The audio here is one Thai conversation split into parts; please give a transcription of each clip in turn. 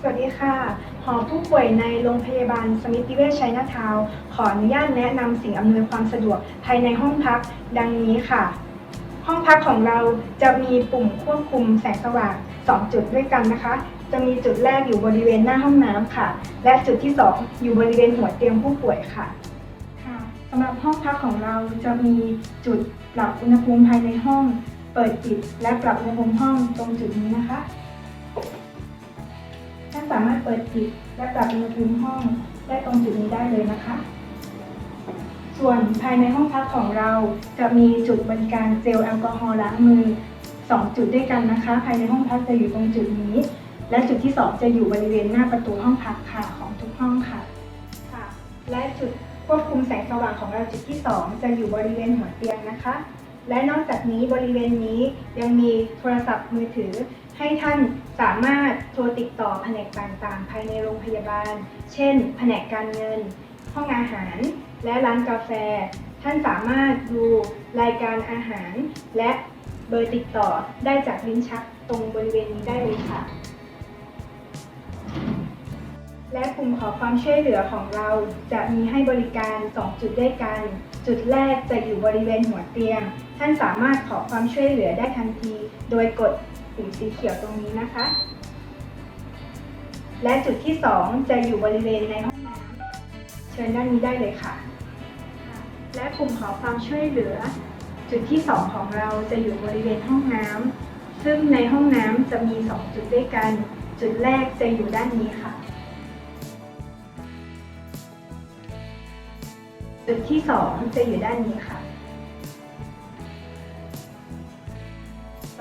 สวัสดีค่ะ หอผู้ป่วยในโรงพยาบาลสมิติเวชชัยนาทาวน์ขออนุญาตแนะนำสิ่งอำนวยความสะดวกภายในห้องพักดังนี้ค่ะ ห้องพักของเราจะมีปุ่มควบคุมแสงสว่าง 2 จุดด้วยกันนะคะ จะมีจุดแรกอยู่บริเวณหน้าห้องน้ำค่ะ และจุดที่ 2 อยู่บริเวณหัวเตียงผู้ป่วยค่ะสำหรับห้องพักของเราจะมีจุดปรับอุณหภูมิภายในห้อง เปิดปิดและปรับอุณหภูมิห้องตรงจุดนี้นะคะ ท่านสามารถเปิดปิดและปรับอุณหภูมิห้องได้ตรงจุดนี้ได้เลยนะคะส่วนภายในห้องพักของเราจะมีจุดบริการเจลแอลกอฮอล์ล้างมือ 2 จุดด้วยกันนะคะ ภายในห้องพักจะอยู่ตรงจุดนี้ และจุดที่ 2 จะอยู่บริเวณหน้าประตูห้องพักค่ะของทุกห้องค่ะค่ะ และจุดควบคุมแสงสว่างของเราจุดที่ 2 จะอยู่บริเวณหัวเตียงนะคะ และนอกจากนี้บริเวณนี้ยังมีโทรศัพท์มือถือ ให้ท่านสามารถโทรติดต่อแผนกต่างๆ ภายในโรงพยาบาล เช่น แผนกการเงิน ห้องอาหาร และร้านกาแฟ ท่านสามารถดูรายการอาหาร และเบอร์ติดต่อได้จากลิ้นชักตรงบริเวณนี้ได้เลยค่ะ และกลุ่มขอความช่วยเหลือของเราจะมีให้บริการ 2 จุดด้วยกัน จุดแรกจะอยู่บริเวณหัวเตียง ท่านสามารถขอความช่วยเหลือได้ทันที โดยกด ปุ่มสีเขียวตรงนี้นะคะ และจุดที่ 2 จะอยู่บริเวณในห้องน้ำเชิญด้านนี้ได้เลยค่ะ และกลุ่มขอความช่วยเหลือ จุดที่ 2 ของเราจะอยู่บริเวณห้องน้ำซึ่งในห้องน้ำจะมี 2 จุดด้วยกัน จุดแรกจะอยู่ด้านนี้ค่ะ จุดที่ 2 จะอยู่ด้านนี้ค่ะ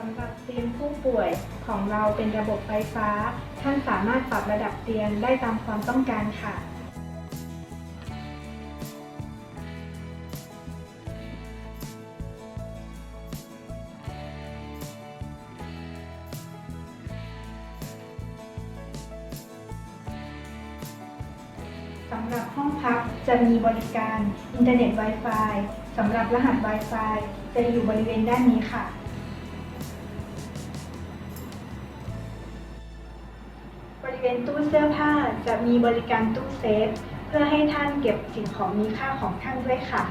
ำหรับเตียงผู้ป่วยของเราเป็นระบบไฟฟ้า ท่านสามารถปรับระดับเตียงได้ตามความต้องการค่ะ สำหรับห้องพักจะมีบริการอินเทอร์เน็ต Wi-Fi สำหรับรหัส Wi-Fi จะอยู่บริเวณด้านนี้ค่ะ ริเวณตู้เสื้อผ้าจะมีบริการตู้เซฟ เพื่อให้ท่านเก็บสิ่งของมีค่าของท่านด้วยค่ะ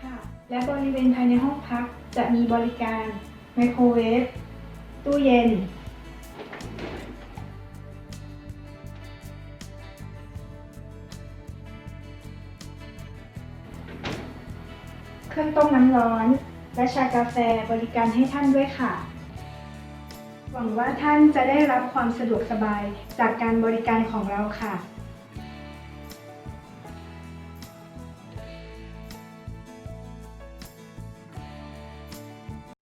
ค่ะ และบริเวณภายในห้องพักจะมีบริการไมโครเวฟ ตู้เย็น เครื่องต้มน้ำร้อน และชากาแฟบริการให้ท่านด้วยค่ะ หวังว่าท่านจะได้รับความสะดวกสบายจากการบริการของเราค่ะ